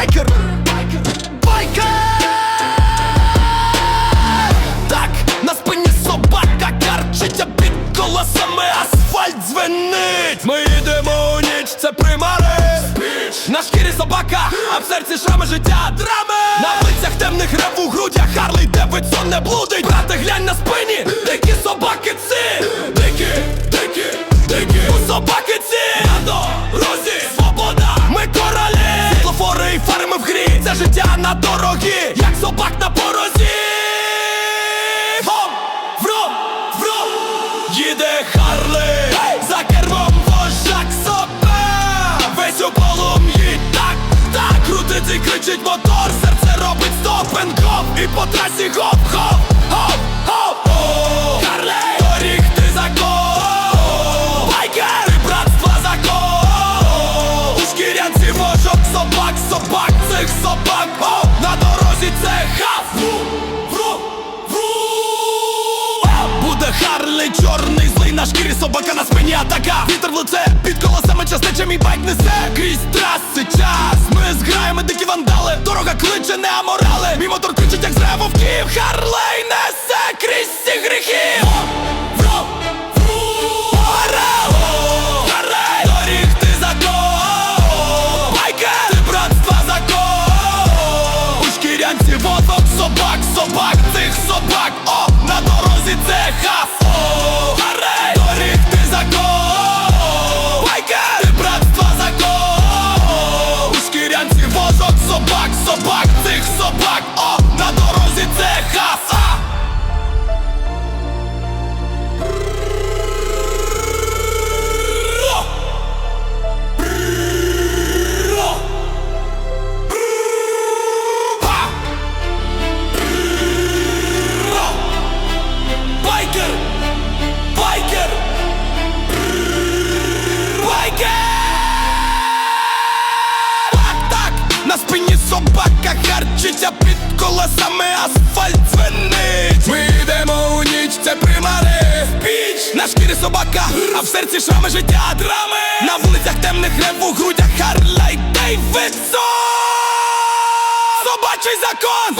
байкер, байкер. Так, на спині собака карчить, а під колосами асфальт дзвенить. Ми йдемо у ніч, це примари. Спіч. На шкірі собака, а в серці шрами життя драми. На лицях темних рев у грудях Харлей Девідсон не блудить. Брате, глянь на спині, дикі собаки ці. Дикі, дикі, дикі. У собаки в грі Це життя на дорогі, як собак на порозі. Вом, вром, вром! Їде Харлей За кермом вожак собак Весь у полум'ї! Так, так! Крутить і кричить мотор Серце робить стоп І по трасі гоп, хоп, хоп, О, Харлей, доріг ти закон Байкер, і братства закон У шкірянці вожок собак, собак, цих собак. О, на дорозі це хаф Вру, вру, вру Буде Харлей чорний, злий на шкірі собака на спині атака. Вітер в лице, під колесами частиче мій байк несе. Крізь траси час, ми зграємо дикі вандали. Дорога кличе, не аморали. Мій мотор кричить, як зря вовків Харлей несе крізь всі гріхи на спині собака харчить, а під колесами асфальт звенить. Ми йдемо у ніч, це примари. Піч. На шкірі собака, а в серці шрами життя драми. На вулицях темних рев у грудях Харлай Дейвідсон Собачий закон